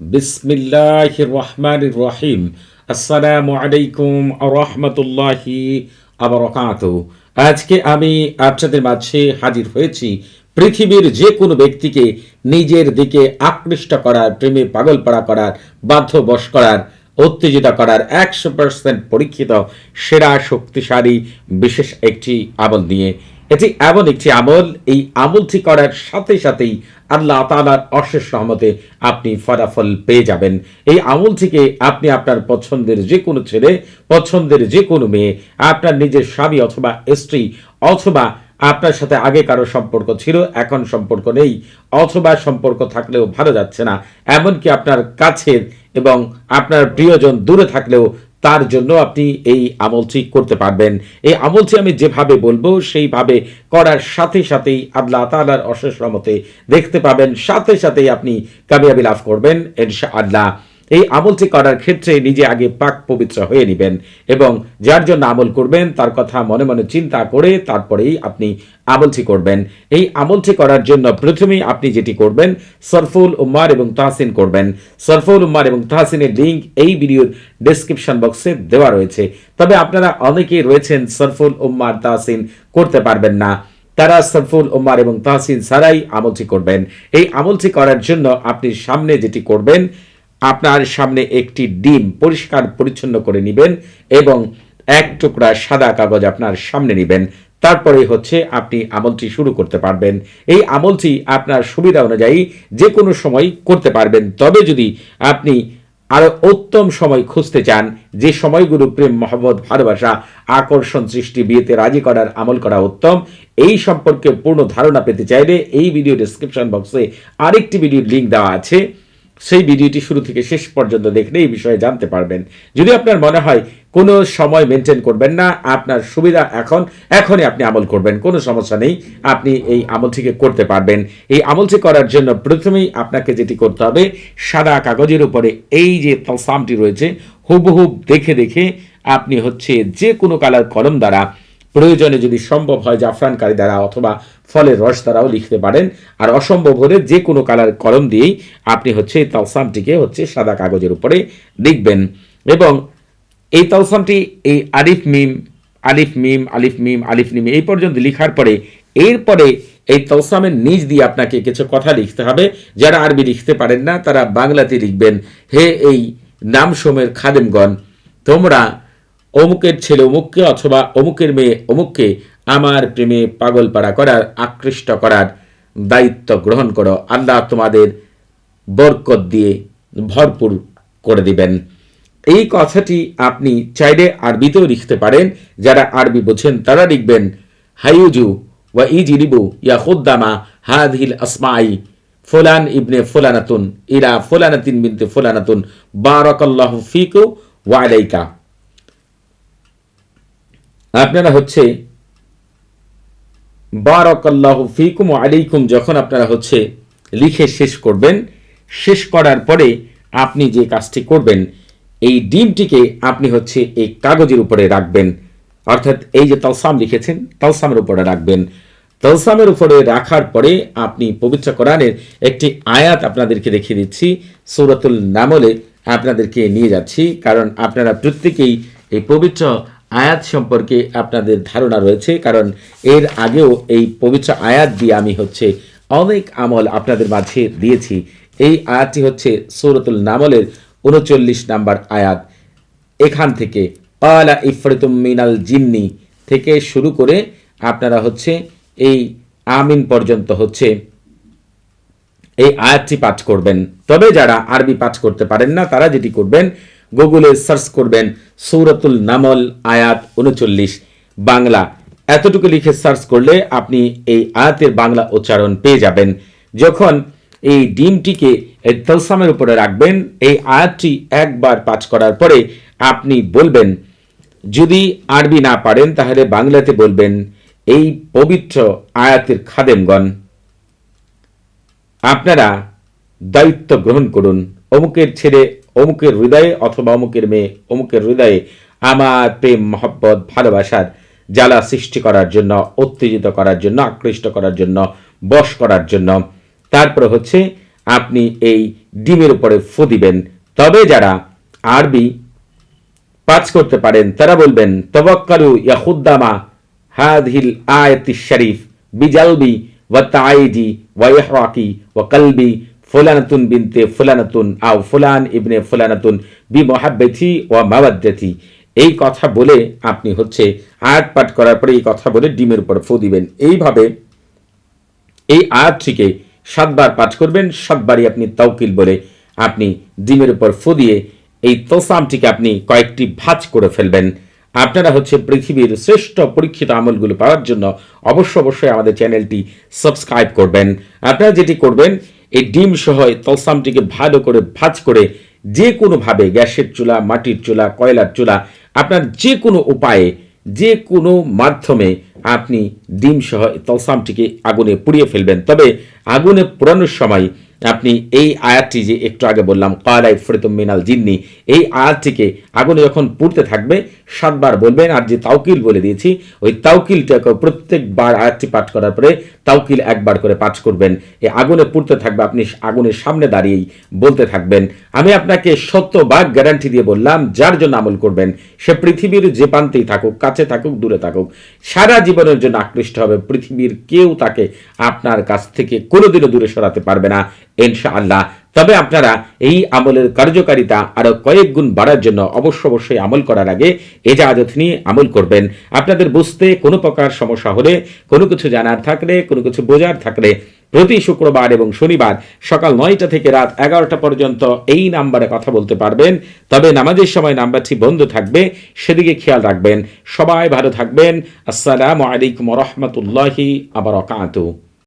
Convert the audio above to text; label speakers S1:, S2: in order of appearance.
S1: বিসমিল্লাহ রহমান রহিম আসসালামু আলাইকুম রহমতুল্লাহি আবরকাত আজকে আমি আপনাদের মাঝে হাজির হয়েছি পৃথিবীর যে কোনো ব্যক্তিকে নিজের দিকে আকৃষ্ট করার, প্রেমে পাগল পাড়া করার, বাধ্যবশ করার, উত্তেজিত করার, একশো পার্সেন্ট পরীক্ষিত, সেরা, শক্তিশালী, বিশেষ একটি আমল নিয়ে এটি এমন একটি আমল, এই আমলটি করার সাথে সাথেই আল্লাহ তালার অশেষ সহমতে আপনি ফলাফল পেয়ে যাবেন। এই আমলটিকে আপনি আপনার পছন্দের যে কোনো ছেলে, পছন্দের যে কোনো মেয়ে, আপনার নিজের স্বামী অথবা স্ত্রী অথবা আপনার সাথে আগে কারও সম্পর্ক ছিল, এখন সম্পর্ক নেই, অথবা সম্পর্ক থাকলেও ভালো যাচ্ছে না, এমনকি আপনার কাছের এবং আপনার প্রিয়জন দূরে থাকলেও তার জন্য আপনি এই আমলটি করতে পারবেন। এই আমলটি আমি যেভাবে বলব, সেইভাবে করার সাথে সাথেই আল্লাহ তালার অশেষ রমতে দেখতে পাবেন। সাথে সাথেই আপনি কামিয়াবি লাভ করবেন ইনশা আল্লাহ এই আমলটি করার ক্ষেত্রে নিজে আগে পাক পবিত্র হয়ে নেবেন এবং যার জন্য আমল করবেন তার কথা মনে মনে চিন্তা করে তারপরেই আপনি আমলটি করবেন। এই আমলটি করার জন্য প্রথমেই আপনি যেটি করবেন, সরফুল উম্মার এবং তাহসিন করবেন। সরফুল উম্মার এবং তাহসিনের লিঙ্ক এই ভিডিওর ডেসক্রিপশন বক্সে দেওয়া রয়েছে। তবে আপনারা অনেকেই রয়েছেন সরফুল উম্মার, তাহসিন করতে পারবেন না। তারা সরফুল উম্মার এবং তাহসিন ছাড়াই আমলটি করবেন। এই আমলটি করার জন্য আপনি সামনে যেটি করবেন আপনার সামনে একটি ডিম পরিষ্কার পরিচ্ছন্ন করে নেবেন এবং এক টুকরা সাদা কাগজ আপনার সামনে নেবেন। তারপরে হচ্ছে আপনি আমলটি শুরু করতে পারবেন। এই আমলটি আপনার সুবিধা অনুযায়ী যে কোনো সময় করতে পারবেন। তবে যদি আপনি আরও উত্তম সময় খুঁজতে চান, যে সময়গুলো প্রেম, মহব্বত, ভালোবাসা, আকর্ষণ সৃষ্টি, বিয়েতে রাজি করার, আমল করা উত্তম, এই সম্পর্কে পূর্ণ ধারণা পেতে চাইলে এই ভিডিও ডিসক্রিপশন বক্সে আরেকটি ভিডিওর লিঙ্ক দেওয়া আছে। সেই ভিডিওটি শুরু থেকে শেষ পর্যন্ত দেখলে এই বিষয়ে জানতে পারবেন। যদি আপনার মনে হয় কোনো সময় মেনটেন করবেন না, আপনার সুবিধা এখন, এখনই আপনি আমল করবেন। কোনো সমস্যা নেই, আপনি এই আমলটিকে করতে পারবেন। এই আমলটি করার জন্য প্রথমেই আপনাকে যেটি করতে হবে, সাদা কাগজের উপরে এই যে তলসামটি রয়েছে হুবহুব দেখে দেখে আপনি হচ্ছে যে কোনো কালার কলম দ্বারা প্রয়োজনে যদি সম্ভব হয় জাফরানকারী দ্বারা অথবা ফলের রস দ্বারাও লিখতে পারেন। আর অসম্ভব হলে যে কোনো কালার কলম দিয়েই আপনি হচ্ছে এই তালসামটিকে হচ্ছে সাদা কাগজের উপরে লিখবেন। এবং এই তালসামটি এই আলিফ মিম আলিফ মিম আলিফ মিম আলিফ মিম এই পর্যন্ত লিখার পরে এরপরে এই তলসামের নিজ দিয়ে আপনাকে কিছু কথা লিখতে হবে। যারা আরবি লিখতে পারেন না, তারা বাংলাতে লিখবেন, হে এই নাম সোমের খাদেমগণ, তোমরা অমুকের ছেলে অমুককে অথবা অমুকের মেয়ে অমুককে আমার প্রেমে পাগল পাড়া করার, আকৃষ্ট করার দায়িত্ব গ্রহণ করো। আল্লাহ তোমাদের বরকত দিয়ে ভরপুর করে দিবেন। এই কথাটি আপনি চাইলে আরবিতেও লিখতে পারেন। যারা আরবি বোঝেন তারা লিখবেন, হাইউজু ওয়া ইজিরিবু ইয়া খুদ্দামা হাদিল আসমাই ফুলান ইবনে ফুলানাতুন ইলা ফুলানাতিন বিনতে ফুলানাতুন বারাকাল্লাহু ফিকু ওয়া আলাইকা। আপনারা হচ্ছে বারকাল্লাহ ফিকুম আলাইকুম যখন আপনারা হচ্ছে লিখে শেষ করবেন, শেষ করার পরে আপনি যে কাজটি করবেন, এই ডিমটিকে আপনি হচ্ছে এই কাগজের উপরে রাখবেন। অর্থাৎ এই যে তালসাম লিখেছেন, তালসামের উপরে রাখবেন। তালসামের উপরে রাখার পরে আপনি পবিত্র কোরআনের একটি আয়াত আপনাদেরকে দেখিয়ে দিচ্ছি, সৌরাতুল নামলে আপনাদেরকে নিয়ে যাচ্ছি, কারণ আপনারা প্রত্যেকেই এই পবিত্র আয়াত সম্পর্কে আপনাদের ধারণা রয়েছে, কারণ এর আগেও এই পবিত্র আয়াত দিয়ে আমি হচ্ছে অনেক আমল আপনাদের মাঝে দিয়েছি। এই আয়াতটি হচ্ছে সৌরতুল নামলের উনচল্লিশ নাম্বার আয়াত। এখান থেকে পালা ইফরিতুম মিনাল জিন্নি থেকে শুরু করে আপনারা হচ্ছে এই আমিন পর্যন্ত হচ্ছে এই আয়াতটি পাঠ করবেন। তবে যারা আরবি পাঠ করতে পারেন না, তারা যেটি করবেন গুগলে সার্চ করবেন সৌরতুল নামল, আয়াত উনচল্লিশ। বাংলা, এতটুকু লিখে সার্চ করলে আপনি এই আয়াতের বাংলা উচ্চারণ পেয়ে যাবেন। যখন এই ডিমটিকে তলসামের উপরে রাখবেন, এই আয়াতটি একবার পাঠ করার পরে আপনি বলবেন, যদি আরবি না পারেন, তাহলে বাংলাতে বলবেন, এই পবিত্র আয়াতের খাদেমগণ। আপনারা দায়িত্ব গ্রহণ করুন। অমুকের ছেলে অমুকের হৃদয়ে অথবা অমুকের মেয়ে, অমুকের হৃদয়ে আমার প্রেম, মহব্বত, ভালোবাসার জ্বালা সৃষ্টি করার জন্য, উত্তেজিত করার জন্য, আকৃষ্ট করার জন্য, বশ করার জন্য। তারপরে হচ্ছে আপনি এই ডিমের উপরে ফু দিবেন। তবে যারা আরবি পাঠ করতে পারেন, তারা বলবেন, তবক্কালু ইয়াহুদ্দামা হাদহিল আয়াতি শরীফ বিজালবি ওয়া তাইজি ওয়া ইহরাকি ওয়া কলবি ফুলানাতুন বিনতে ফুলানাতুন, আও ফুলান ইবনে ফুলানাতুন বি মোহাব্বতি ওয়া মাওয়াদ্দাতি। এই কথা বলে আপনি হচ্ছে আয়াত পাঠ করার পরে এই কথা বলে ডিমের উপর ফু দিবেন। এইভাবে এই আয়াতটিকে সাতবার পাঠ করবেন, সাতবারই আপনি তাওকিল বলে আপনি ডিমের উপর ফু দিয়ে এই তোসামটিকে আপনি কয়েকটি ভাঁজ করে ফেলবেন। আপনারা হচ্ছে পৃথিবীর শ্রেষ্ঠ পরীক্ষিত আমলগুলো পাওয়ার জন্য অবশ্য অবশ্যই আমাদের চ্যানেলটি সাবস্ক্রাইব করবেন। আপনারা যেটি করবেন এই ডিম সহ এই তলসামটিকে ভালো করে ভাজ করে যে কোনোভাবে গ্যাসের চুলা, মাটির চুলা, কয়লার চুলা, আপনার যে কোনো উপায়ে যে কোনো মাধ্যমে আপনি ডিম সহ তলসামটিকে আগুনে পুড়িয়ে ফেলবেন। তবে আগুনে পোড়ানোর সময় আপনি এই আয়াতটি যে একটু আগে বললাম কালাই ফরিতম মিনাল জিন্নি এই আয়াতটিকে আগুনে যখন পুড়তে থাকবে, সাতবার বলবেন, আর যে তাওকিল বলে দিয়েছি, ওই তাওকিলটাকে প্রত্যেকবার আয়াতটি পাঠ করার পরে তাওকিল একবার করে পাঠ করবেন। এই আগুনে পুড়তে থাকবে, আপনি আগুনের সামনে দাঁড়িয়েই বলতে থাকবেন। আমি আপনাকে শতভাগ গ্যারান্টি দিয়ে বললাম, যার জন্য আমল করবেন, সে পৃথিবীর যে প্রান্তেই থাকুক, কাছে থাকুক, দূরে থাকুক, সারা জীবনের জন্য আকৃষ্ট হবে। পৃথিবীর কেউ তাকে আপনার কাছ থেকে কোনোদিনও দূরে সরাতে পারবে না। ইনশাআল্লাহ। তবে আপনারা এই আমলের কার্যকারিতা আরও কয়েক গুণ বাড়ার জন্য অবশ্য অবশ্যই আমল করার আগে এজাজত নিয়ে আমল করবেন। আপনাদের বুঝতে কোনো প্রকার সমস্যা হলে, কোনো কিছু জানার থাকলে, কোনো কিছু বোঝার থাকলে প্রতি শুক্রবার এবং শনিবার সকাল নয়টা থেকে রাত এগারোটা পর্যন্ত এই নাম্বারে কথা বলতে পারবেন। তবে নামাজের সময় নাম্বারটি বন্ধ থাকবে, সেদিকে খেয়াল রাখবেন। সবাই ভালো থাকবেন। আসসালামু আলাইকুম রহমতুল্লাহি আবার